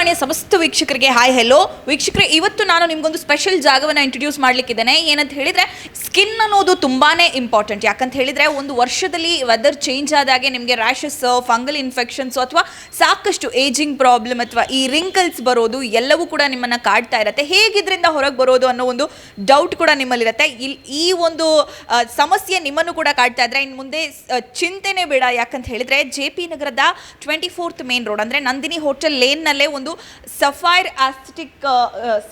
ಸುದ್ದಿವಾಣಿಯ ಸಮಸ್ತ ವೀಕ್ಷಕರಿಗೆ hi hello ವೀಕ್ಷಕರೇ, ಇವತ್ತು ನಾನು ನಿಮ್ಗೊಂದು ಸ್ಪೆಷಲ್ ಜಾಗವನ್ನು ಇಂಟ್ರೊಡ್ಯೂಸ್ ಮಾಡ್ಲಿಕ್ಕಿದ್ದೇನೆ. ಏನಂತ ಹೇಳಿದ್ರೆ ಸ್ಕಿನ್ ಅನ್ನೋದು ತುಂಬಾನೇ ಇಂಪಾರ್ಟೆಂಟ್ ಯಾಕಂತ ಹೇಳಿದ್ರೆ, ಒಂದು ವರ್ಷದಲ್ಲಿ ವೆದರ್ ಚೇಂಜ್ ಆದಾಗೆ ನಿಮಗೆ ರ್ಯಾಷಸ್ ಫಂಗಲ್ ಇನ್ಫೆಕ್ಷನ್ಸ್ ಅಥವಾ ಸಾಕಷ್ಟು ಏಜಿಂಗ್ ಪ್ರಾಬ್ಲಮ್ ಅಥವಾ ಈ ರಿಂಕಲ್ಸ್ ಬರೋದು ಎಲ್ಲವೂ ಕೂಡ ನಿಮ್ಮನ್ನ ಕಾಡ್ತಾ ಇರತ್ತೆ. ಹೇಗಿದ್ರಿಂದ ಹೊರಗೆ ಬರೋದು ಅನ್ನೋ ಒಂದು ಡೌಟ್ ಕೂಡ ನಿಮ್ಮಲ್ಲಿರುತ್ತೆ. ಇಲ್ಲಿ ಈ ಒಂದು ಸಮಸ್ಯೆ ನಿಮ್ಮನ್ನು ಕೂಡ ಕಾಡ್ತಾ ಇದ್ರೆ ಇನ್ನು ಮುಂದೆ ಚಿಂತೆನೆ ಚಿಂತೆನೇ ಬೇಡ. ಯಾಕಂತ ಹೇಳಿದ್ರೆ ಜೆ ಪಿ ನಗರದ ಟ್ವೆಂಟಿ ಫೋರ್ತ್ ಮೇನ್ ರೋಡ್ ಅಂದ್ರೆ ನಂದಿನಿ ಹೋಟೆಲ್ ಲೇನ್ನಲ್ಲೇ ಒಂದು Sapphire aesthetic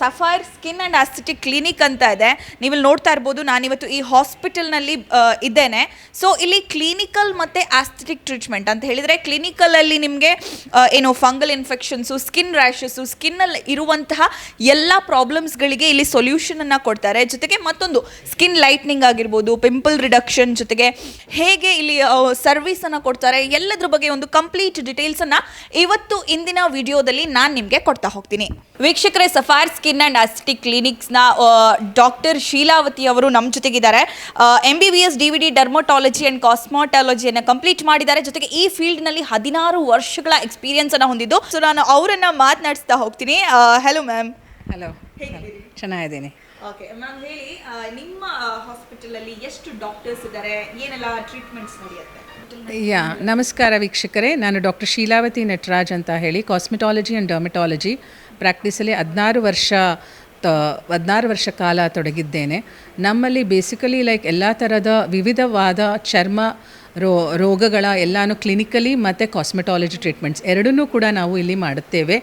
Sapphire skin and aesthetic clinic ಅಂತ ಇದೆ. ನೀವು ಇಲ್ಲಿ ನೋಡ್ತಾ ಇರ್ಬೋದು, ನಾನಿವತ್ತು ಈ ಹಾಸ್ಪಿಟಲ್ನಲ್ಲಿ ಇದ್ದೇನೆ. ಸೊ ಇಲ್ಲಿ ಕ್ಲಿನಿಕಲ್ ಮತ್ತು ಆಸ್ಥೆಟಿಕ್ ಟ್ರೀಟ್ಮೆಂಟ್ ಅಂತ ಹೇಳಿದರೆ, ಕ್ಲಿನಿಕಲಲ್ಲಿ ನಿಮಗೆ ಏನು ಫಂಗಲ್ ಇನ್ಫೆಕ್ಷನ್ಸು, ಸ್ಕಿನ್ ರ್ಯಾಷಸ್ಸು, ಸ್ಕಿನ್ನಲ್ಲಿ ಇರುವಂತಹ ಎಲ್ಲ ಪ್ರಾಬ್ಲಮ್ಸ್ಗಳಿಗೆ ಇಲ್ಲಿ ಸೊಲ್ಯೂಷನನ್ನು ಕೊಡ್ತಾರೆ. ಜೊತೆಗೆ ಮತ್ತೊಂದು, ಸ್ಕಿನ್ ಲೈಟ್ನಿಂಗ್ ಆಗಿರ್ಬೋದು, ಪಿಂಪಲ್ ರಿಡಕ್ಷನ್ ಜೊತೆಗೆ ಹೇಗೆ ಇಲ್ಲಿ ಸರ್ವಿಸನ್ನು ಕೊಡ್ತಾರೆ, ಎಲ್ಲದ್ರ ಬಗ್ಗೆ ಒಂದು ಕಂಪ್ಲೀಟ್ ಡೀಟೇಲ್ಸನ್ನು ಇವತ್ತು ಇಂದಿನ ವಿಡಿಯೋದಲ್ಲಿ ನಾನು ನಿಮಗೆ ಕೊಡ್ತಾ ಹೋಗ್ತೀನಿ. ವೀಕ್ಷಕರೇ ಸಫಾರ್ ಸ್ಕಿನ್ ಆ್ಯಂಡ್ ಆಸ್ಟಿಕ್ ಕ್ಲಿನಿಕ್ಸ್ನ ಡಾಕ್ಟರ್ ಶೀಲಾವತಿ ಅವರು ನಮ್ಮ ಜೊತೆಗಿದ್ದಾರೆ. M B B S D V D dermatology and ಕಾಸ್ಮಾಟಾಲಜಿಯನ್ನು complete ಮಾಡಿದ್ದಾರೆ. ಜೊತೆಗೆ ಈ ಫೀಲ್ಡ್ನಲ್ಲಿ ಹದಿನಾರು ವರ್ಷಗಳ ಎಕ್ಸ್ಪೀರಿಯನ್ಸನ್ನು ಹೊಂದಿದ್ದು. ಸೊ ನಾನು ಅವರನ್ನು ಮಾತನಾಡಿಸ್ತಾ ಹೋಗ್ತೀನಿ. ಹಲೋ ಮ್ಯಾಮ್ ಹಲೋ ಚೆನ್ನಾಗಿದ್ದೀನಿ. ಓಕೆ ಮ್ಯಾಮ್ ಹೇಳಿ ನಿಮ್ಮ ಹಾಸ್ಪಿಟಲಲ್ಲಿ ಎಷ್ಟು ಡಾಕ್ಟರ್ಸ್ ಇದ್ದಾರೆ? ಏನೆಲ್ಲ ಟ್ರೀಟ್ಮೆಂಟ್ಸ್ ನಡೆಯುತ್ತೆ? ಯಾ, ನಮಸ್ಕಾರ ವೀಕ್ಷಕರೇ. ನಾನು ಡಾಕ್ಟರ್ ಶೀಲಾವತಿ ನಟರಾಜ್ ಅಂತ ಹೇಳಿ ಕಾಸ್ಮೆಟಾಲಜಿ ಆ್ಯಂಡ್ ಡರ್ಮಟಾಲಜಿ ಪ್ರಾಕ್ಟೀಸಲ್ಲಿ ಹದಿನಾರು ವರ್ಷ ತ, ಹದಿನಾರು ವರ್ಷ ಕಾಲ ತೊಡಗಿದ್ದೇನೆ. ನಮ್ಮಲ್ಲಿ ಬೇಸಿಕಲಿ ಲೈಕ್ ಎಲ್ಲ ಥರದ ವಿವಿಧವಾದ ಚರ್ಮ ರೋ, ರೋಗಗಳ ಎಲ್ಲಾನು ಕ್ಲಿನಿಕಲಿ ಮತ್ತು ಕಾಸ್ಮೆಟಾಲಜಿ ಟ್ರೀಟ್ಮೆಂಟ್ಸ್ ಎರಡನ್ನೂ ಕೂಡ ನಾವು ಇಲ್ಲಿ ಮಾಡುತ್ತೇವೆ.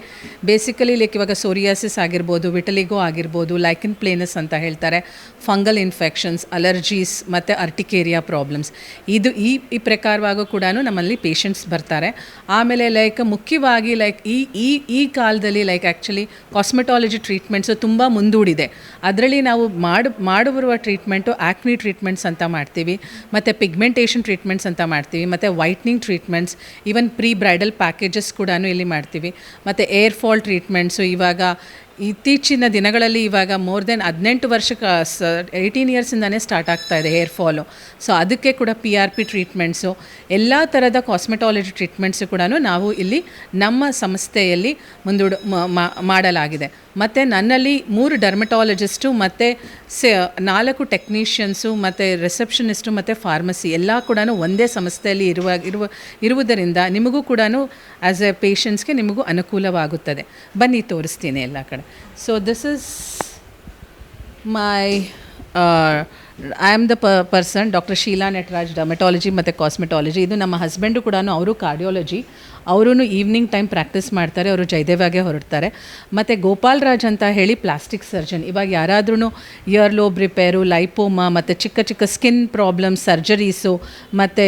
ಬೇಸಿಕಲಿ ಲೈಕ್ ಇವಾಗ ಸೋರಿಯಾಸಿಸ್ ಆಗಿರ್ಬೋದು ವಿಟಲಿಗೋ ಆಗಿರ್ಬೋದು ಲೈಕಿನ್ ಪ್ಲೇನಸ್ ಅಂತ ಹೇಳ್ತಾರೆ. ಫಂಗಲ್ ಇನ್ಫೆಕ್ಷನ್ಸ್ ಅಲರ್ಜೀಸ್ ಮತ್ತು ಅರ್ಟಿಕೇರಿಯಾ ಪ್ರಾಬ್ಲಮ್ಸ್ ಇದು ಈ ಈ ಪ್ರಕಾರವಾಗೂ ಕೂಡ ನಮ್ಮಲ್ಲಿ ಪೇಷಂಟ್ಸ್ ಬರ್ತಾರೆ. ಆಮೇಲೆ ಲೈಕ್ ಮುಖ್ಯವಾಗಿ ಲೈಕ್ ಈ ಈ ಈ ಕಾಲದಲ್ಲಿ ಲೈಕ್ ಆ್ಯಕ್ಚುಲಿ ಕಾಸ್ಮೆಟಾಲಜಿ ಟ್ರೀಟ್ಮೆಂಟ್ಸು ತುಂಬ ಮುಂದೂಡಿದೆ. ಅದರಲ್ಲಿ ನಾವು ಮಾಡು ಮಾಡುವ ಟ್ರೀಟ್ಮೆಂಟು ಆ್ಯಕ್ನಿ ಟ್ರೀಟ್ಮೆಂಟ್ಸ್ ಅಂತ ಮಾಡ್ತೀವಿ. ಮತ್ತು ಪಿಗ್ಮೆಂಟೇಷನ್ ಟ್ರೀಟ್ಮೆಂಟ್ಸ್ ಅಂತ ಮಾಡ್ತೀವಿ, ಮತ್ತು whitening treatments even pre bridal packages ಕೂಡ ಇಲ್ಲಿ ಮಾಡ್ತೀವಿ. ಮತ್ತು ಏರ್ ಫಾಲ್ ಟ್ರೀಟ್ಮೆಂಟ್ಸು ಇವಾಗ ಇತ್ತೀಚಿನ ದಿನಗಳಲ್ಲಿ ಇವಾಗ ಮೋರ್ ದೆನ್ ಹದಿನೆಂಟು ವರ್ಷ ಸ ಏಯ್ಟೀನ್ ಇಯರ್ಸಿಂದನೇ ಸ್ಟಾರ್ಟ್ ಆಗ್ತಾ ಇದೆ ಹೇರ್ ಫಾಲು ಸೊ ಅದಕ್ಕೆ ಕೂಡ ಪಿ ಆರ್ ಪಿ ಟ್ರೀಟ್ಮೆಂಟ್ಸು ಎಲ್ಲ ಥರದ ಕಾಸ್ಮೆಟಾಲಜಿ ಟ್ರೀಟ್ಮೆಂಟ್ಸು ಕೂಡ ನಾವು ಇಲ್ಲಿ ನಮ್ಮ ಸಂಸ್ಥೆಯಲ್ಲಿ ಮುಂದೂಡು ಮಾಡಲಾಗಿದೆ. ಮತ್ತು ನನ್ನಲ್ಲಿ ಮೂರು ಡರ್ಮಟಾಲಜಿಸ್ಟು ಮತ್ತು ಸೆ, ನಾಲ್ಕು ಟೆಕ್ನಿಷಿಯನ್ಸು ಮತ್ತು ರಿಸೆಪ್ಷನಿಸ್ಟು ಮತ್ತು ಫಾರ್ಮಸಿ ಎಲ್ಲ ಕೂಡ ಒಂದೇ ಸಂಸ್ಥೆಯಲ್ಲಿ ಇರುವ ಇರುವ, ಇರುವುದರಿಂದ ನಿಮಗೂ ಕೂಡ ಆ್ಯಸ್ ಎ ಪೇಷಂಟ್ಸ್ಗೆ ನಿಮಗೂ ಅನುಕೂಲವಾಗುತ್ತದೆ. ಬನ್ನಿ, ತೋರಿಸ್ತೀನಿ ಎಲ್ಲ ಕಡೆ. So this is my I am the pa person doctor Sheela Nataraj dermatology ಮತ್ತು ಕಾಸ್ಮೆಟಾಲಜಿ ಇದು ನಮ್ಮ ಹಸ್ಬೆಂಡು ಕೂಡ ಅವರು ಕಾರ್ಡಿಯಾಲಜಿ ಅವರೂ ಈವ್ನಿಂಗ್ ಟೈಮ್ ಪ್ರಾಕ್ಟೀಸ್ ಮಾಡ್ತಾರೆ, ಅವರು ಜಯದೇವಾಗೆ ಹೊರಡ್ತಾರೆ. ಮತ್ತು ಗೋಪಾಲ್ ರಾಜ್ ಅಂತ ಹೇಳಿ ಪ್ಲಾಸ್ಟಿಕ್ ಸರ್ಜನ್ ಇವಾಗ ಯಾರಾದ್ರೂ ಇಯರ್ ಲೋಬ್ ರಿಪೇರು ಲೈಪೋಮಾ ಮತ್ತು ಚಿಕ್ಕ ಚಿಕ್ಕ ಸ್ಕಿನ್ ಪ್ರಾಬ್ಲಮ್ ಸರ್ಜರೀಸು ಮತ್ತು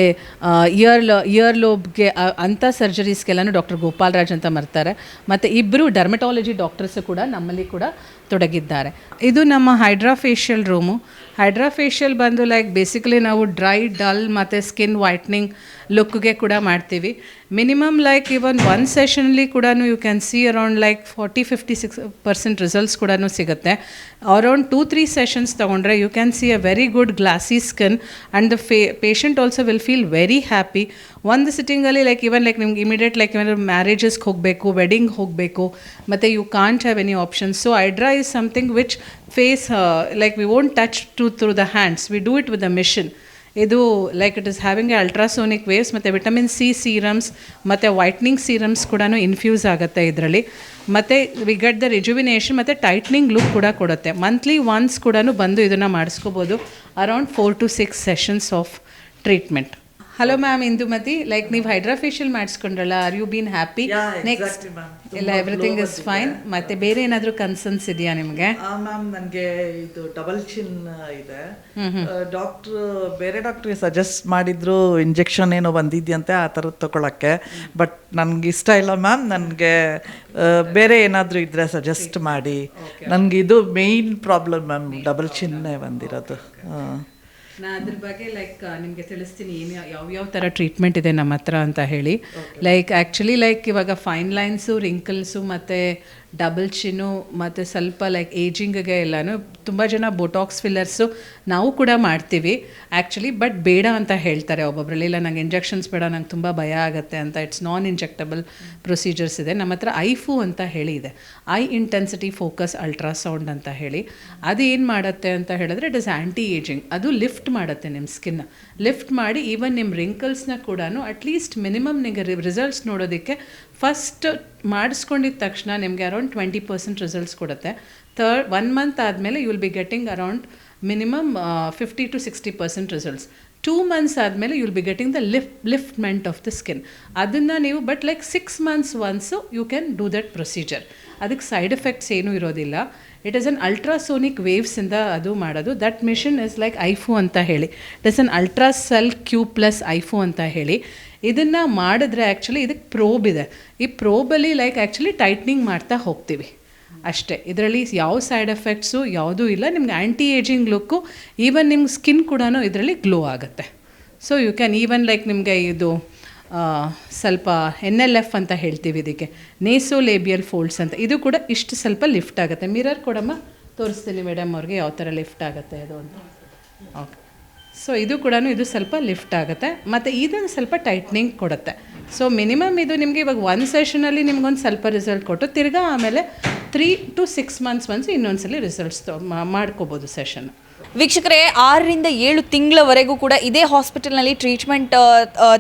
ಇಯರ್ ಇಯರ್ ಲೋಬ್ಗೆ ಅಂಥ ಸರ್ಜರೀಸ್ಗೆಲ್ಲನೂ ಡಾಕ್ಟರ್ ಗೋಪಾಲ್ ರಾಜ್ ಅಂತ ಮರ್ತಾರೆ. ಮತ್ತು ಇಬ್ಬರು ಡರ್ಮೆಟಾಲಜಿ ಡಾಕ್ಟರ್ಸು ಕೂಡ ನಮ್ಮಲ್ಲಿ ಕೂಡ ತೊಡಗಿದ್ದಾರೆ. ಇದು ನಮ್ಮ hydra facial room hydra facial ಬಂದು ಲೈಕ್ ಬೇಸಿಕಲಿ ನಾವು ಡ್ರೈ ಡಲ್ ಮತ್ತು ಸ್ಕಿನ್ ವೈಟ್ನಿಂಗ್ ಲುಕ್ಗೆ ಕೂಡ ಮಾಡ್ತೀವಿ. ಮಿನಿಮಮ್ ಲೈಕ್ ಇವನ್ ಒನ್ ಸೆಷನ್ಲಿ ಕೂಡ you can see around like forty fifty six percent results ಕೂಡ ಸಿಗುತ್ತೆ. ಅರೌಂಡ್ ಟೂ ತ್ರೀ ಸೆಷನ್ಸ್ ತೊಗೊಂಡ್ರೆ you can see a very good glossy skin and the fa patient also will feel very happy ಒಂದು ಸಿಟ್ಟಿಂಗಲ್ಲಿ like even like ನಿಮ್ಗೆ immediate like ಏನಾದ್ರು ಮ್ಯಾರೇಜಸ್ಗೆ ಹೋಗಬೇಕು wedding ಹೋಗಬೇಕು, ಮತ್ತು you can't have any options so hydra is something which face like we won't touch to through the hands we do it with the machine ಇದು like it is having a ultrasonic waves ಮತ್ತು vitamin C serums ಮತ್ತು whitening serums ಕೂಡ infuse ಆಗುತ್ತೆ ಇದರಲ್ಲಿ. ಮತ್ತು we get the rejuvenation ಮತ್ತು tightening look ಕೂಡ ಕೊಡುತ್ತೆ. ಮಂತ್ಲಿ ಒನ್ಸ್ ಕೂಡ ಬಂದು ಇದನ್ನು ಮಾಡಿಸ್ಕೋಬೋದು. Around four to six sessions of treatment hello ma'am Indumathi like ನೀವು hydra facial ಮಾಡಿಸ್ಕೊಂಡ್ರಲ್ಲ are you been happy next ಎಲ್ಲ ಎವ್ರಿಥಿಂಗ್ ಇಸ್ ಫೈನ್ ಮತ್ತೆ ಬೇರೆ ಏನಾದರೂ ಕನ್ಸರ್ನ್ಸ್ ಇದೆಯಾ ನಿಮಗೆ? ಮ್ಯಾಮ್ ನನಗೆ ಇದು ಡಬಲ್ ಚಿನ್ ಇದೆ. ಡಾಕ್ಟ್ರು ಬೇರೆ ಡಾಕ್ಟ್ರಿಗೆ ಸಜೆಸ್ಟ್ ಮಾಡಿದ್ರು ಇಂಜೆಕ್ಷನ್ ಏನೋ ಬಂದಿದ್ಯಂತೆ ಆ ಥರದ್ದು ತಗೊಳಕ್ಕೆ. ಬಟ್ ನನಗೆ ಇಷ್ಟ ಇಲ್ಲ ಮ್ಯಾಮ್ ನನಗೆ ಬೇರೆ ಏನಾದರೂ ಇದ್ರೆ ಸಜೆಸ್ಟ್ ಮಾಡಿ. ನನಗೆ ಇದು ಮೇಯ್ನ್ ಪ್ರಾಬ್ಲಮ್ ಮ್ಯಾಮ್ ಡಬಲ್ ಚಿನ್ನೇ ಬಂದಿರೋದು. ಹಾಂ. ನಾ ಅದ್ರ ಬಗ್ಗೆ ಲೈಕ್ ನಿಮಗೆ ತಿಳಿಸ್ತೀನಿ ಏನು ಯಾವ್ಯಾವ ಥರ ಟ್ರೀಟ್ಮೆಂಟ್ ಇದೆ ನಮ್ಮ ಹತ್ರ ಅಂತ ಹೇಳಿ. ಲೈಕ್ ಆ್ಯಕ್ಚುಲಿ ಲೈಕ್ ಇವಾಗ ಫೈನ್ ಲೈನ್ಸು ರಿಂಕಲ್ಸು ಮತ್ತು ಡಬಲ್ ಚಿನ್ನು ಮತ್ತು ಸ್ವಲ್ಪ ಲೈಕ್ ಏಜಿಂಗ್ಗೆ ಎಲ್ಲನೂ ತುಂಬ ಜನ ಬೊಟಾಕ್ಸ್ ಫಿಲ್ಲರ್ಸು ನಾವು ಕೂಡ ಮಾಡ್ತೀವಿ. ಆ್ಯಕ್ಚುಲಿ ಬಟ್ ಬೇಡ ಅಂತ ಹೇಳ್ತಾರೆ ಒಬ್ಬೊಬ್ಬರಲ್ಲಿ ಇಲ್ಲ, ನಂಗೆ ಇಂಜೆಕ್ಷನ್ಸ್ ಬೇಡ, ನಂಗೆ ತುಂಬ ಭಯ ಆಗುತ್ತೆ ಅಂತ. ಇಟ್ಸ್ ನಾನ್ ಇಂಜೆಕ್ಟಬಲ್ ಪ್ರೊಸೀಜರ್ಸ್ ಇದೆ. ನಮ್ಮ ಹತ್ರ ಐಫು ಅಂತ ಹೇಳಿ ಇದೆ. ಐ ಇಂಟೆನ್ಸಿಟಿ ಫೋಕಸ್ ಅಲ್ಟ್ರಾಸೌಂಡ್ ಅಂತ ಹೇಳಿ. ಅದು ಏನು ಮಾಡುತ್ತೆ ಅಂತ ಹೇಳಿದ್ರೆ ಇಟ್ ಇಸ್ ಆ್ಯಂಟಿ ಏಜಿಂಗ್ ಅದು ಲಿಫ್ಟ್ ಮಾಡುತ್ತೆ ನಿಮ್ಮ ಸ್ಕಿನ್ನ ಲಿಫ್ಟ್ ಮಾಡಿ ಈವನ್ ನಿಮ್ಮ ರಿಂಕಲ್ಸ್ನ ಕೂಡ ಅಟ್ಲೀಸ್ಟ್ ಮಿನಿಮಮ್ ನಿಮಗೆ ರಿಸಲ್ಟ್ಸ್ ನೋಡೋದಕ್ಕೆ ಫಸ್ಟ್ ಮಾಡಿಸ್ಕೊಂಡಿದ್ದ ತಕ್ಷಣ ನಿಮಗೆ ಅರೌಂಡ್ ಟ್ವೆಂಟಿ ಪರ್ಸೆಂಟ್ ರಿಸಲ್ಟ್ಸ್ ಕೊಡುತ್ತೆ. ಥರ್ಡ್ ಒನ್ ಮಂತ್ ಆದಮೇಲೆ you will be getting around minimum fifty to sixty percent results two months ಆದಮೇಲೆ you will be getting the lift liftment of the skin ಅದನ್ನು ನೀವು but like six months once you can do that procedure ಅದಕ್ಕೆ side effects ಏನೂ ಇರೋದಿಲ್ಲ. It is an ultrasonic ವೇವ್ಸಿಂದ ಅದು ಮಾಡೋದು. That machine is like HIFU ಅಂತ ಹೇಳಿ. It is an Ultracel Q plus HIFU ಅಂತ ಹೇಳಿ. ಇದನ್ನು ಮಾಡಿದ್ರೆ ಆ್ಯಕ್ಚುಲಿ ಇದಕ್ಕೆ ಪ್ರೋಬ್ ಇದೆ. ಈ ಪ್ರೋಬಲ್ಲಿ ಲೈಕ್ ಆ್ಯಕ್ಚುಲಿ ಟೈಟ್ನಿಂಗ್ ಮಾಡ್ತಾ ಹೋಗ್ತೀವಿ. ಅಷ್ಟೇ. ಇದರಲ್ಲಿ ಯಾವ ಸೈಡ್ ಎಫೆಕ್ಟ್ಸು ಯಾವುದೂ ಇಲ್ಲ. ನಿಮ್ಗೆ ಆ್ಯಂಟಿ ಏಜಿಂಗ್ ಲುಕ್ಕು ಈವನ್ ನಿಮ್ಮ ಸ್ಕಿನ್ ಕೂಡ ಇದರಲ್ಲಿ ಗ್ಲೋ ಆಗುತ್ತೆ. So you can even like ನಿಮಗೆ ಇದು ಸ್ವಲ್ಪ ಎನ್ ಎಲ್ ಎಫ್ ಅಂತ ಹೇಳ್ತೀವಿ ಇದಕ್ಕೆ. ನೇಸೋ ಲೇಬಿಯಲ್ ಫೋಲ್ಡ್ಸ್ ಅಂತ. ಇದು ಕೂಡ ಇಷ್ಟು ಸ್ವಲ್ಪ ಲಿಫ್ಟ್ ಆಗುತ್ತೆ. ಮಿರರ್ ಕೊಡಮ್ಮ, ತೋರಿಸ್ತೀನಿ ಮೇಡಮ್ ಅವ್ರಿಗೆ ಯಾವ ಥರ ಲಿಫ್ಟ್ ಆಗುತ್ತೆ ಅದು ಅಂತ. ಓಕೆ. ಸೊ ಇದು ಕೂಡ ಇದು ಸ್ವಲ್ಪ ಲಿಫ್ಟ್ ಆಗುತ್ತೆ. ಮತ್ತು ಇದೊಂದು ಸ್ವಲ್ಪ ಟೈಟ್ನಿಂಗ್ ಕೊಡುತ್ತೆ. ಸೊ ಮಿನಿಮಮ್ ಇದು ನಿಮಗೆ ಇವಾಗ ಒಂದು ಸೆಷನಲ್ಲಿ ನಿಮ್ಗೊಂದು ಸ್ವಲ್ಪ ರಿಸಲ್ಟ್ ಕೊಟ್ಟು ತಿರ್ಗಾ ಆಮೇಲೆ three to six months once ಇನ್ನೊಂದ್ಸಲಿ results ಮಾಡ್ಕೋಬೋದು ಸೆಷನ್. ವೀಕ್ಷಕರೇ ಆರರಿಂದ ಏಳು ತಿಂಗಳವರೆಗೂ ಕೂಡ ಇದೇ ಹಾಸ್ಪಿಟಲ್ನಲ್ಲಿ ಟ್ರೀಟ್ಮೆಂಟ್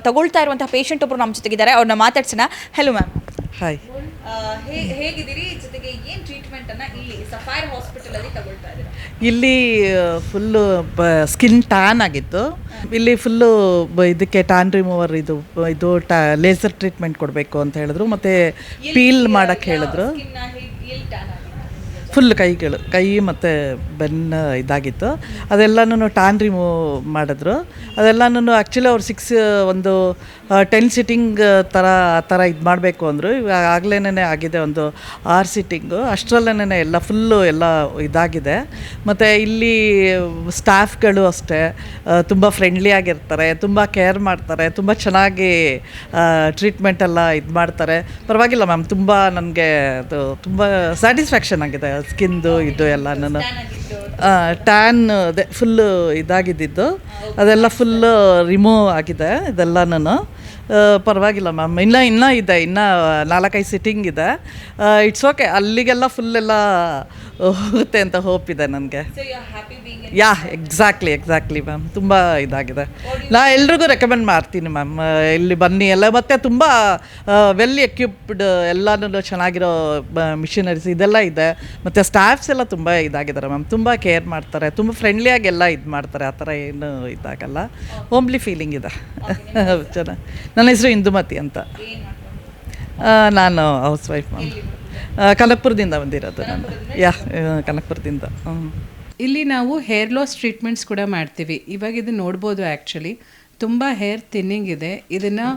ತಗೊಳ್ತಾ ಇರುವಂತಹ ಪೇಷಂಟ್ ಒಬ್ಬರು ನಮ್ಮ ಜೊತೆಗಿದ್ದಾರೆ. ಅವ್ರನ್ನ ಮಾತಾಡ್ಸೋಣ. ಹಲೋ ಮ್ಯಾಮ್ ಹಾಯ್ ಹೇಗಿದ್ದೀರಿ? ಜೊತೆಗೆ ಏನು ಟ್ರೀಟ್ಮೆಂಟ್ ಅನ್ನ ಇಲ್ಲಿ ಸಫೈರ್ ಹಾಸ್ಪಿಟಲ್ ಅಲ್ಲಿ ತಗೊಳ್ತಾ ಇದ್ದೀರಾ? ಇಲ್ಲಿ ಫುಲ್ಲು ಸ್ಕಿನ್ ಟ್ಯಾನ್ ಆಗಿತ್ತು. ಇಲ್ಲಿ ಫುಲ್ಲು ಇದಕ್ಕೆ ಟ್ಯಾನ್ ರಿಮೂವರ್ ಇದು ಇದು ಟ್ಯಾ ಲೇಸರ್ ಟ್ರೀಟ್ಮೆಂಟ್ ಕೊಡಬೇಕು ಅಂತ ಹೇಳಿದ್ರು. ಮತ್ತು ಪೀಲ್ ಮಾಡೋಕ್ಕೆ ಹೇಳಿದ್ರು. ಫುಲ್ ಕೈಗಳು ಕೈ ಮತ್ತು ಬೆನ್ನ ಇದಾಗಿತ್ತು. ಅದೆಲ್ಲನೂ ಟ್ಯಾನ್ ರಿಮೂವ್ ಮಾಡಿದ್ರು. ಅದೆಲ್ಲನೂ ಆ್ಯಕ್ಚುಲಿ ಅವ್ರು ಸಿಕ್ಸ್ ಒಂದು ಟೆನ್ ಸಿಟ್ಟಿಂಗ್ ಥರ ಆ ಥರ ಇದು ಮಾಡಬೇಕು ಅಂದರು. ಇವಾಗ ಆಗ್ಲೇನೇ ಆಗಿದೆ ಒಂದು ಆರು ಸಿಟ್ಟಿಂಗು ಅಷ್ಟರಲ್ಲೇ ಎಲ್ಲ ಫುಲ್ಲು ಎಲ್ಲ ಇದಾಗಿದೆ. ಮತ್ತು ಇಲ್ಲಿ ಸ್ಟಾಫ್ಗಳು ಅಷ್ಟೇ. ತುಂಬ ಫ್ರೆಂಡ್ಲಿ ಆಗಿರ್ತಾರೆ, ತುಂಬ ಕೇರ್ ಮಾಡ್ತಾರೆ, ತುಂಬ ಚೆನ್ನಾಗಿ ಟ್ರೀಟ್ಮೆಂಟ್ ಎಲ್ಲ ಇದು ಮಾಡ್ತಾರೆ. ಪರವಾಗಿಲ್ಲ ಮ್ಯಾಮ್ ತುಂಬ ನನಗೆ ಅದು ತುಂಬ ಸ್ಯಾಟಿಸ್ಫ್ಯಾಕ್ಷನ್ ಆಗಿದೆ. ಸ್ಕಿನ್ದು ಇದು ಎಲ್ಲನೂ ಟ್ಯಾನ್ ಅದೇ ಫುಲ್ಲು ಇದಾಗಿದ್ದಿದ್ದು. ಅದೆಲ್ಲ ಫುಲ್ಲು ರಿಮೂವ್ ಆಗಿದೆ ಇದೆಲ್ಲನೂ ಪರವಾಗಿಲ್ಲ ಮ್ಯಾಮ್ ಇನ್ನೂ ಇನ್ನೂ ಇದೆ, ಇನ್ನೂ ನಾಲ್ಕೈದು ಸಿಟ್ಟಿಂಗ್ ಇದೆ. ಇಟ್ಸ್ ಓಕೆ ಅಲ್ಲಿಗೆಲ್ಲ ಫುಲ್ ಎಲ್ಲ ಹೋಗುತ್ತೆ ಅಂತ ಹೋಪ್ ಇದೆ ನನಗೆ. ಯಾ ಎಕ್ಸಾಕ್ಟ್ಲಿ ಎಕ್ಸಾಕ್ಟ್ಲಿ ಮ್ಯಾಮ್ ತುಂಬ ಇದಾಗಿದೆ. ನಾ ಎಲ್ರಿಗೂ ರೆಕಮೆಂಡ್ ಮಾಡ್ತೀನಿ ಮ್ಯಾಮ್ ಇಲ್ಲಿ ಬನ್ನಿ ಎಲ್ಲ ಮತ್ತು ತುಂಬ ವೆಲ್ ಎಕ್ವಿಪ್ಡ್ ಎಲ್ಲನೂ ಚೆನ್ನಾಗಿರೋ ಮಿಷಿನರೀಸ್ ಇದೆಲ್ಲ ಇದೆ. ಮತ್ತು ಸ್ಟಾಫ್ಸ್ ಎಲ್ಲ ತುಂಬ ಇದಾಗಿದ್ದಾರೆ ಮ್ಯಾಮ್ ತುಂಬ ಕೇರ್ ಮಾಡ್ತಾರೆ. ತುಂಬ ಫ್ರೆಂಡ್ಲಿಯಾಗಿ ಎಲ್ಲ ಇದು ಮಾಡ್ತಾರೆ. ಆ ಥರ ಏನು ಇದಾಗಲ್ಲ. ಹೋಮ್ಲಿ ಫೀಲಿಂಗ್ ಇದೆ. ಚೆನ್ನಾಗಿ ನನ್ನ ಹೆಸರು ಇಂದುಮತಿ ಅಂತ. ನಾನು ಹೌಸ್ ವೈಫ್ ಮ್ಯಾಮ್ ಕನಕಪುರದಿಂದ ಬಂದಿರೋದು ನಾನು. ಯಾ ಕನಕ್ಪುರದಿಂದ. ಹ್ಞೂ ಇಲ್ಲಿ ನಾವು ಹೇರ್ ಲಾಸ್ ಟ್ರೀಟ್ಮೆಂಟ್ಸ್ ಕೂಡ ಮಾಡ್ತೀವಿ. ಇವಾಗ ಇದು ನೋಡ್ಬೋದು ಆ್ಯಕ್ಚುಲಿ ತುಂಬ ಹೇರ್ ಥಿನ್ನಿಂಗ್ ಇದೆ. ಇದನ್ನು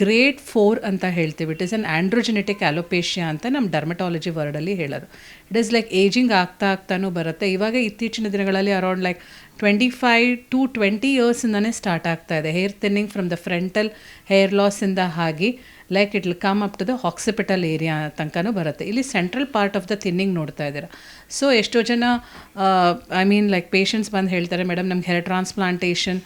ಗ್ರೇಟ್ ಫೋರ್ ಅಂತ ಹೇಳ್ತೀವಿ. ಇಟ್ ಇಸ್ ಅನ್ ಆ್ಯಂಡ್ರೋಜೆನೆಟಿಕ್ ಅಲೋಪೇಷಿಯಾ ಅಂತ ನಮ್ಮ ಡರ್ಮಟಾಲಜಿ ವರ್ಡಲ್ಲಿ ಹೇಳೋದು. ಇಟ್ ಇಸ್ ಲೈಕ್ ಏಜಿಂಗ್ ಆಗ್ತಾ ಆಗ್ತಾನೂ ಬರುತ್ತೆ. ಇವಾಗ ಇತ್ತೀಚಿನ ದಿನಗಳಲ್ಲಿ around like twenty five to twenty ಇಯರ್ಸಿಂದನೇ start ಆಗ್ತಾ ಇದೆ. Hair thinning from the frontal hair ಲಾಸಿಂದ ಆಗಿ like it will come up to the occipital area ತನಕನೂ ಬರುತ್ತೆ ಇಲ್ಲಿ central part of the thinning ನೋಡ್ತಾ ಇದ್ದೀರಾ ಸೊ ಎಷ್ಟೋ ಜನ ಐ ಮೀನ್ ಲೈಕ್ ಪೇಷಂಟ್ಸ್ ಬಂದು ಹೇಳ್ತಾರೆ ಮೇಡಮ್ ನಮ್ಗೆ ಹೇರ್ ಟ್ರಾನ್ಸ್ಪ್ಲಾಂಟೇಷನ್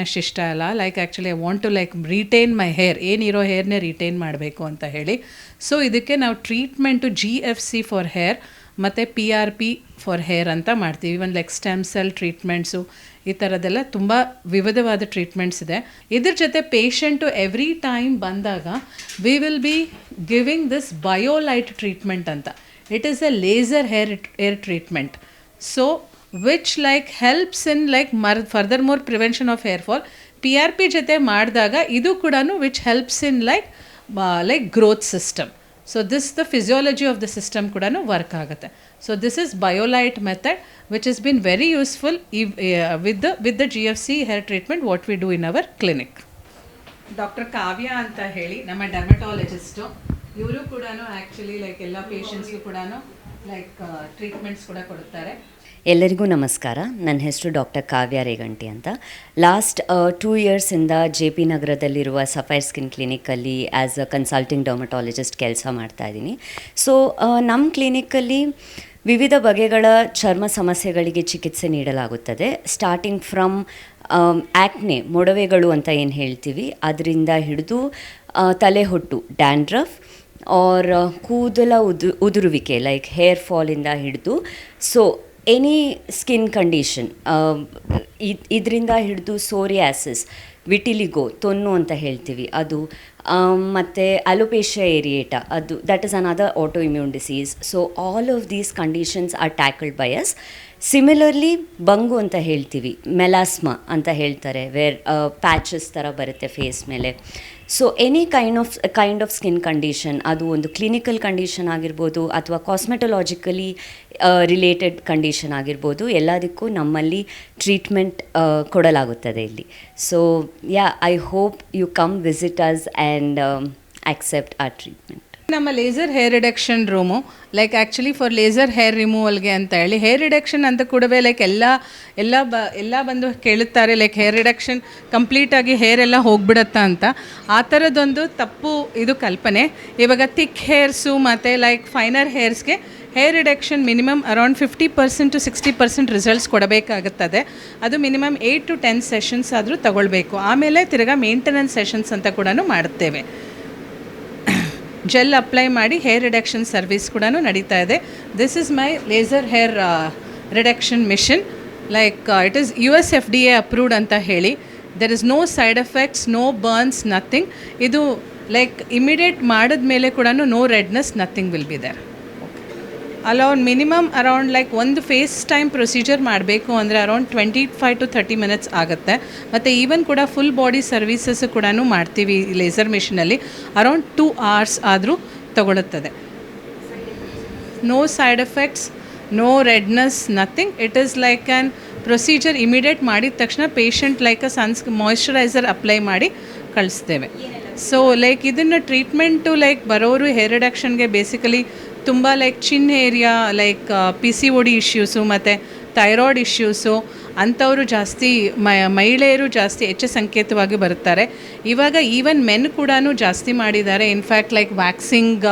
ಅಷ್ಟು ಇಷ್ಟ ಅಲ್ಲ like actually I want to like retain my hair ಏನಿರೋ ಹೇರ್ನೇ ರಿಟೈನ್ ಮಾಡಬೇಕು ಅಂತ ಹೇಳಿ ಸೊ ಇದಕ್ಕೆ ನಾವು treatment G F C for hair ಮತ್ತು P R P for hair ಅಂತ ಮಾಡ್ತೀವಿ ಒಂದು ಲೈಕ್ ಸ್ಟೆಮ್ ಸೆಲ್ ಟ್ರೀಟ್ಮೆಂಟ್ಸು ಈ ಥರದ್ದೆಲ್ಲ ತುಂಬ ವಿವಿಧವಾದ ಟ್ರೀಟ್ಮೆಂಟ್ಸ್ ಇದೆ. ಇದ್ರ ಜೊತೆ ಪೇಷಂಟು ಎವ್ರಿ ಟೈಮ್ ಬಂದಾಗ we will be giving this biolight treatment ಅಂತ. It is a laser hair hair treatment so which like helps in like mur further more prevention of hair fall P R P ಜೊತೆ ಮಾಡಿದಾಗ, ಇದು ಕೂಡ which helps in like like growth system so this the physiology of the system ಕೂಡ work ಆಗುತ್ತೆ so this is biolight method which is bin very useful ಈ with the with the G F C hair treatment what we do in our clinic doctor Kavya ಅಂತ ಹೇಳಿ ನಮ್ಮ ಡರ್ಮಟಾಲಜಿಸ್ಟು ಇವರು ಕೂಡ actually like ಎಲ್ಲ ಪೇಷಂಟ್ಸ್ಗೂ ಕೂಡ ಲೈಕ್ ಟ್ರೀಟ್ಮೆಂಟ್ಸ್ ಕೂಡ ಕೊಡುತ್ತಾರೆ ಎಲ್ಲರಿಗೂ ನಮಸ್ಕಾರ. ನನ್ನ ಹೆಸರು ಡಾಕ್ಟರ್ ಕಾವ್ಯ ರೇಗಂಟಿ ಅಂತ. ಲಾಸ್ಟ್ ಟೂ ಇಯರ್ಸಿಂದ ಜೆ ಪಿ ನಗರದಲ್ಲಿರುವ ಸಫೈರ್ ಸ್ಕಿನ್ ಕ್ಲಿನಿಕಲ್ಲಿ ಆ್ಯಸ್ ಅ ಕನ್ಸಲ್ಟಿಂಗ್ ಡರ್ಮಟಾಲಜಿಸ್ಟ್ ಕೆಲಸ ಮಾಡ್ತಾ ಇದ್ದೀನಿ. ಸೊ ನಮ್ಮ ಕ್ಲಿನಿಕಲ್ಲಿ ವಿವಿಧ ಬಗೆಗಳ ಚರ್ಮ ಸಮಸ್ಯೆಗಳಿಗೆ ಚಿಕಿತ್ಸೆ ನೀಡಲಾಗುತ್ತದೆ. ಸ್ಟಾರ್ಟಿಂಗ್ ಫ್ರಮ್ ಆ್ಯಕ್ನೆ ಮೊಡವೆಗಳು ಅಂತ ಏನು ಹೇಳ್ತೀವಿ, ಅದರಿಂದ ಹಿಡಿದು ತಲೆಹೊಟ್ಟು ಡ್ಯಾಂಡ್ರಫ್ ಆರ್ ಕೂದಲ ಉದು, ಉದುರುವಿಕೆ ಲೈಕ್ ಹೇರ್ ಫಾಲಿಂದ ಹಿಡಿದು. ಸೊ ಎನಿ ಸ್ಕಿನ್ ಕಂಡೀಷನ್ ಇದರಿಂದ ಹಿಡಿದು ಸೋರಿಯಾಸಿಸ್, ವಿಟಿಲಿಗೋ, ತೊನ್ನು ಅಂತ ಹೇಳ್ತೀವಿ ಅದು ಮತ್ತು ಅಲೋಪೇಷಿಯಾ ಏರಿಯೇಟ, ಅದು that is another auto immune disease so all of these conditions are tackled by us similarly ಬಂಗು ಅಂತ ಹೇಳ್ತೀವಿ, ಮೆಲಾಸ್ಮಾ ಅಂತ ಹೇಳ್ತಾರೆ ವೇರ್ ಪ್ಯಾಚಸ್ ಥರ ಬರುತ್ತೆ ಫೇಸ್ ಮೇಲೆ. So any kind of kind of skin condition ಅದು ಒಂದು ಕ್ಲಿನಿಕಲ್ ಕಂಡೀಷನ್ ಆಗಿರ್ಬೋದು ಅಥವಾ ಕಾಸ್ಮೆಟೊಲಾಜಿಕಲಿ ರಿಲೇಟೆಡ್ ಕಂಡೀಷನ್ ಆಗಿರ್ಬೋದು, ಎಲ್ಲದಕ್ಕೂ ನಮ್ಮಲ್ಲಿ ಟ್ರೀಟ್ಮೆಂಟ್ ಕೊಡಲಾಗುತ್ತದೆ ಇಲ್ಲಿ. So ya I hope you come visit us and accept a treatment ನಮ್ಮ laser hair reduction room like actually for laser hair ರಿಮೂವಲ್ಗೆ ಅಂತ ಹೇಳಿ ಹೇರ್ ರಿಡಕ್ಷನ್ ಅಂತ ಕೂಡವೇ ಲೈಕ್ ಎಲ್ಲ ಎಲ್ಲ ಬ, ಎಲ್ಲ ಬಂದು ಕೇಳುತ್ತಾರೆ ಲೈಕ್ ಹೇರ್ ರಿಡಕ್ಷನ್ ಕಂಪ್ಲೀಟಾಗಿ ಹೇರ್ ಎಲ್ಲ ಹೋಗ್ಬಿಡತ್ತಾ ಅಂತ. ಆ ಥರದ್ದೊಂದು ತಪ್ಪು ಇದು ಕಲ್ಪನೆ. ಇವಾಗ ಥಿಕ್ ಹೇರ್ಸು ಮತ್ತು like finer ಹೇರ್ಸ್ಗೆ hair reduction minimum around fifty percent to sixty percent results ಕೊಡಬೇಕಾಗುತ್ತದೆ. ಅದು minimum eight to ten sessions ಆದರೂ ತಗೊಳ್ಬೇಕು. ಆಮೇಲೆ ತಿರ್ಗಾ ಮೇಂಟೆನೆನ್ಸ್ ಸೆಷನ್ಸ್ ಅಂತ ಕೂಡ ಮಾಡುತ್ತೇವೆ. ಜೆಲ್ ಅಪ್ಲೈ ಮಾಡಿ ಹೇರ್ ರಿಡಕ್ಷನ್ ಸರ್ವಿಸ್ ಕೂಡ ನಡೀತಾ ಇದೆ. This is my laser hair reduction machine like it is U S F D A approved ಅಂತ ಹೇಳಿ. There is no side effects no burns nothing ಇದು ಲೈಕ್ ಇಮಿಡಿಯೇಟ್ ಮಾಡಿದ ಮೇಲೆ ಕೂಡ no redness nothing will be there around minimum around like ಒಂದು face time procedure ಮಾಡಬೇಕು ಅಂದರೆ around twenty five to thirty minutes ಆಗುತ್ತೆ. ಮತ್ತು ಈವನ್ ಕೂಡ ಫುಲ್ ಬಾಡಿ ಸರ್ವೀಸಸ್ ಕೂಡ ಮಾಡ್ತೀವಿ ಲೇಸರ್ ಮಿಷಿನಲ್ಲಿ ಅರೌಂಡ್ ಟೂ ಅವರ್ಸ್ ಆದರೂ ತಗೊಳ್ಳುತ್ತದೆ no side effects no redness nothing it is like an procedure immediate ಮಾಡಿದ ತಕ್ಷಣ patient like a suns moisturizer apply ಮಾಡಿ ಕಳಿಸ್ತೇವೆ. ಸೊ ಲೈಕ್ ಇದನ್ನು ಟ್ರೀಟ್ಮೆಂಟು ಲೈಕ್ ಬರೋರು ಹೇರ್ ರಿಡಕ್ಷನ್ಗೆ ಬೇಸಿಕಲಿ ತುಂಬ like chin area like P C O D issues ಮತ್ತು thyroid issues ಅಂಥವರು ಜಾಸ್ತಿ ಮಹಿಳೆಯರು ಜಾಸ್ತಿ ಹೆಚ್ಚು ಸಂಕೇತವಾಗಿ ಬರುತ್ತಾರೆ. ಇವಾಗ ಈವನ್ ಮೆನ್ ಕೂಡ ಜಾಸ್ತಿ ಮಾಡಿದ್ದಾರೆ. ಇನ್ಫ್ಯಾಕ್ಟ್ ಲೈಕ್ ವ್ಯಾಕ್ಸಿಂಗ್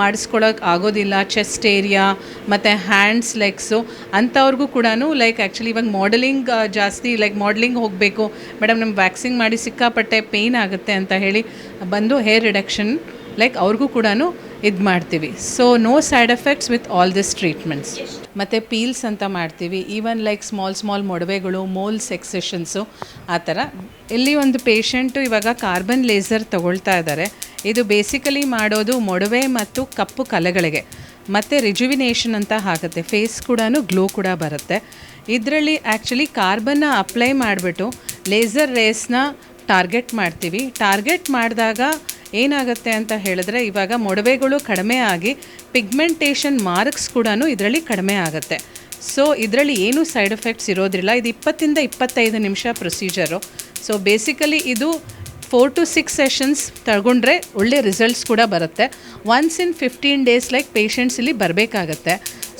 ಮಾಡಿಸ್ಕೊಳಕ್ಕೆ ಆಗೋದಿಲ್ಲ. ಚೆಸ್ಟ್ ಏರಿಯಾ ಮತ್ತು ಹ್ಯಾಂಡ್ಸ್ ಲೆಗ್ಸು ಅಂಥವ್ರಿಗೂ ಕೂಡ ಲೈಕ್ ಆ್ಯಕ್ಚುಲಿ ಇವಾಗ ಮಾಡಲಿಂಗ್ ಜಾಸ್ತಿ ಲೈಕ್ ಮಾಡಲಿಂಗ್ ಹೋಗಬೇಕು. ಮೇಡಮ್ ನಮ್ಗೆ ವ್ಯಾಕ್ಸಿಂಗ್ ಮಾಡಿ ಸಿಕ್ಕಾಪಟ್ಟೆ ಪೇಯ್ನ್ ಆಗುತ್ತೆ ಅಂತ ಹೇಳಿ ಬಂದು ಹೇರ್ ರಿಡಕ್ಷನ್ ಲೈಕ್ ಅವ್ರಿಗೂ ಕೂಡ ಇದು ಮಾಡ್ತೀವಿ. So no side effects with all this treatments ಮತ್ತು ಪೀಲ್ಸ್ ಅಂತ ಮಾಡ್ತೀವಿ. ಈವನ್ ಲೈಕ್ ಸ್ಮಾಲ್ ಸ್ಮಾಲ್ ಮೊಡವೆಗಳು ಮೋಲ್ಸ್ ಎಕ್ಸೆಷನ್ಸು ಆ ಥರ. ಇಲ್ಲಿ ಒಂದು ಪೇಷಂಟು ಇವಾಗ ಕಾರ್ಬನ್ ಲೇಸರ್ ತಗೊಳ್ತಾ ಇದ್ದಾರೆ ಇದು ಬೇಸಿಕಲಿ ಮಾಡೋದು ಮೊಡವೆ ಮತ್ತು ಕಪ್ಪು ಕಲೆಗಳಿಗೆ. ಮತ್ತು ರಿಜುವಿನೇಷನ್ ಅಂತ ಆಗುತ್ತೆ. ಫೇಸ್ ಕೂಡ ಗ್ಲೋ ಕೂಡ ಬರುತ್ತೆ. ಇದರಲ್ಲಿ ಆ್ಯಕ್ಚುಲಿ ಕಾರ್ಬನ್ನ ಅಪ್ಲೈ ಮಾಡಿಬಿಟ್ಟು ಲೇಸರ್ ರೇಸ್ನ ಟಾರ್ಗೆಟ್ ಮಾಡ್ತೀವಿ. ಟಾರ್ಗೆಟ್ ಮಾಡಿದಾಗ ಏನಾಗುತ್ತೆ ಅಂತ ಹೇಳಿದ್ರೆ ಇವಾಗ ಮೊಡವೆಗಳು ಕಡಿಮೆ ಆಗಿ ಪಿಗ್ಮೆಂಟೇಷನ್ ಮಾರ್ಕ್ಸ್ ಕೂಡ ಇದರಲ್ಲಿ ಕಡಿಮೆ ಆಗುತ್ತೆ. ಸೊ ಇದರಲ್ಲಿ ಏನೂ ಸೈಡ್ ಎಫೆಕ್ಟ್ಸ್ ಇರೋದಿಲ್ಲ. ಇದು ಇಪ್ಪತ್ತಿಂದ ಇಪ್ಪತ್ತೈದು ನಿಮಿಷ ಪ್ರೊಸೀಜರು ಸೊ ಬೇಸಿಕಲಿ ಇದು ಫೋರ್ ಟು ಸಿಕ್ಸ್ ಸೆಷನ್ಸ್ ತಗೊಂಡ್ರೆ ಒಳ್ಳೆ ರಿಸಲ್ಟ್ಸ್ ಕೂಡ ಬರುತ್ತೆ. Once in fifteen days like patients ಇಲ್ಲಿ ಬರಬೇಕಾಗತ್ತೆ.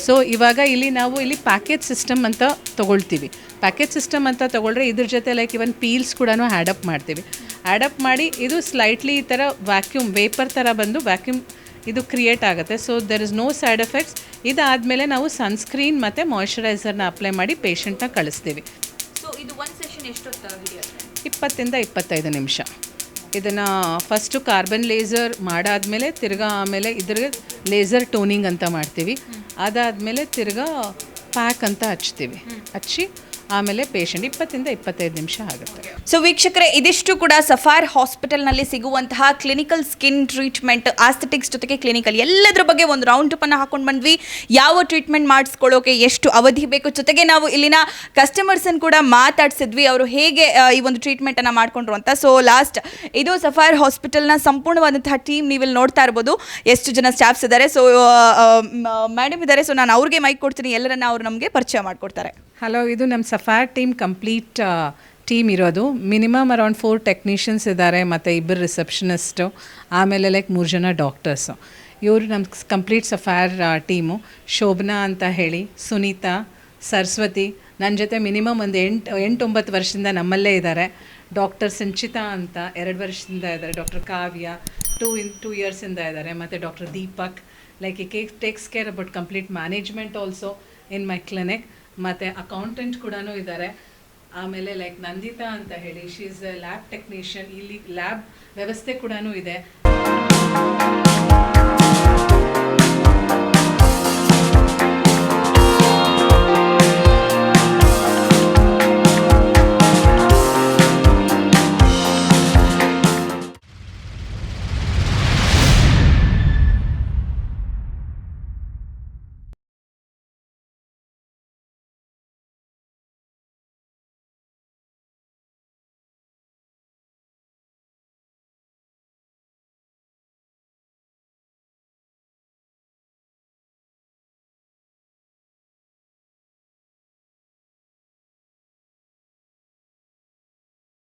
ಸೊ ಇವಾಗ ಇಲ್ಲಿ ನಾವು ಇಲ್ಲಿ ಪ್ಯಾಕೇಜ್ ಸಿಸ್ಟಮ್ ಅಂತ ತೊಗೊಳ್ತೀವಿ. ಪ್ಯಾಕೇಜ್ ಸಿಸ್ಟಮ್ ಅಂತ ತೊಗೊಳ್ರೆ ಇದ್ರ ಜೊತೆ ಲೈಕ್ ಇವನ್ ಪೀಲ್ಸ್ ಕೂಡ ಆ್ಯಡಪ್ ಮಾಡ್ತೀವಿ. ಆ್ಯಡಪ್ ಮಾಡಿ ಇದು ಸ್ಲೈಟ್ಲಿ ಈ ಥರ ವ್ಯಾಕ್ಯೂಮ್ ವೇಪರ್ ಥರ ಬಂದು ವ್ಯಾಕ್ಯೂಮ್ ಇದು ಕ್ರಿಯೇಟ್ ಆಗುತ್ತೆ. So there is no side effects ಇದಾದಮೇಲೆ ನಾವು ಸನ್ಸ್ಕ್ರೀನ್ ಮತ್ತು ಮಾಯ್ಶ್ಚರೈಸರ್ನ ಅಪ್ಲೈ ಮಾಡಿ ಪೇಷಂಟ್ನ ಕಳಿಸ್ತೀವಿ. ಸೊ ಇದು ಒಂದು ಸೆಷನ್ ಎಷ್ಟೊತ್ತು ಹಿಡಿಯುತ್ತೆ ಇಪ್ಪತ್ತಿಂದ ಇಪ್ಪತ್ತೈದು ನಿಮಿಷ. ಇದನ್ನು ಫಸ್ಟು ಕಾರ್ಬನ್ ಲೇಸರ್ ಮಾಡಾದಮೇಲೆ ತಿರ್ಗಾ ಆಮೇಲೆ ಇದ್ರ ಲೇಸರ್ ಟೋನಿಂಗ್ ಅಂತ ಮಾಡ್ತೀವಿ. ಅದಾದಮೇಲೆ ತಿರ್ಗಾ ಪ್ಯಾಕ್ ಅಂತ ಹಚ್ತೀವಿ. ಹಚ್ಚಿ ಆಮೇಲೆ ಪೇಷಂಟ್ ಇಪ್ಪತ್ತಿಂದ ಇಪ್ಪತ್ತೈದು ನಿಮಿಷ ಆಗುತ್ತೆ. ಸೊ ವೀಕ್ಷಕರೇ, ಇದಿಷ್ಟು ಕೂಡ ಸಫಾರ್ ಹಾಸ್ಪಿಟಲ್ನಲ್ಲಿ ಸಿಗುವಂತಹ ಕ್ಲಿನಿಕಲ್ ಸ್ಕಿನ್ ಟ್ರೀಟ್ಮೆಂಟ್ ಆಸ್ಥೆಟಿಕ್ಸ್ ಜೊತೆಗೆ ಕ್ಲಿನಿಕಲ್ ಎಲ್ಲದರ ಬಗ್ಗೆ ಒಂದು ರೌಂಡ್ ಅನ್ನು ಹಾಕೊಂಡು ಬಂದ್ವಿ. ಯಾವ ಟ್ರೀಟ್ಮೆಂಟ್ ಮಾಡಿಸ್ಕೊಳ್ಳೋಕೆ ಎಷ್ಟು ಅವಧಿ ಬೇಕು? ಜೊತೆಗೆ ನಾವು ಇಲ್ಲಿನ ಕಸ್ಟಮರ್ಸನ್ನು ಕೂಡ ಮಾತಾಡಿಸಿದ್ವಿ. ಅವರು ಹೇಗೆ ಈ ಒಂದು ಟ್ರೀಟ್ಮೆಂಟನ್ನು ಮಾಡಿಕೊಂಡ್ರು ಅಂತ. ಸೊ ಲಾಸ್ಟ್ ಇದು ಸಫಾರ್ ಹಾಸ್ಪಿಟಲ್ನ ಸಂಪೂರ್ಣವಾದಂತಹ ಟೀಮ್ ನೀವಿಲ್ಲಿ ನೋಡ್ತಾ ಇರ್ಬೋದು. ಎಷ್ಟು ಜನ ಸ್ಟಾಫ್ಸ್ ಇದ್ದಾರೆ ಸೊ ಮೇಡಮ್ ಇದ್ದಾರೆ ಸೊ ನಾನು ಅವ್ರಿಗೆ ಮೈಕ್ ಕೊಡ್ತೀನಿ. ಎಲ್ಲರನ್ನ ಅವ್ರು ನಮಗೆ ಪರಿಚಯ ಮಾಡಿಕೊಡ್ತಾರೆ. ಹಲೋ, ಇದು ನಮ್ಮ ಸಫಾರ್ ಟೀಮ್, ಕಂಪ್ಲೀಟ್ ಟೀಮ್ ಇರೋದು. ಮಿನಿಮಮ್ ಅರೌಂಡ್ ಫೋರ್ ಟೆಕ್ನಿಷಿಯನ್ಸ್ ಇದ್ದಾರೆ ಮತ್ತು ಇಬ್ಬರು ರಿಸೆಪ್ಷನಿಸ್ಟು, ಆಮೇಲೆ ಲೈಕ್ ಮೂರು ಜನ ಡಾಕ್ಟರ್ಸು. ಇವರು ನಮ್ಮ ಕಂಪ್ಲೀಟ್ ಸಫಾರ್ ಟೀಮು. ಶೋಭನಾ ಅಂತ ಹೇಳಿ, ಸುನೀತಾ, ಸರಸ್ವತಿ ನನ್ನ ಜೊತೆ ಮಿನಿಮಮ್ ಒಂದು ಎಂಟು, ಎಂಟೊಂಬತ್ತು ವರ್ಷದಿಂದ ನಮ್ಮಲ್ಲೇ ಇದ್ದಾರೆ ಡಾಕ್ಟರ್ ಸಂಚಿತಾ ಅಂತ ಎರಡು ವರ್ಷದಿಂದ ಇದ್ದಾರೆ doctor Kavya, two in, two ಇಯರ್ಸಿಂದ ಇದ್ದಾರೆ ಮತ್ತು doctor Deepak. Like E cake, takes care about complete management also in my clinic. ಮತ್ತು ಅಕೌಂಟೆಂಟ್ ಕೂಡ ಇದ್ದಾರೆ ಆಮೇಲೆ ಲೈಕ್ ನಂದಿತಾ ಅಂತ ಹೇಳಿ ಶಿ ಇಸ್ ಲ್ಯಾಬ್ ಟೆಕ್ನಿಷಿಯನ್ ಇಲ್ಲಿ ಲ್ಯಾಬ್ ವ್ಯವಸ್ಥೆ ಕೂಡ ಇದೆ.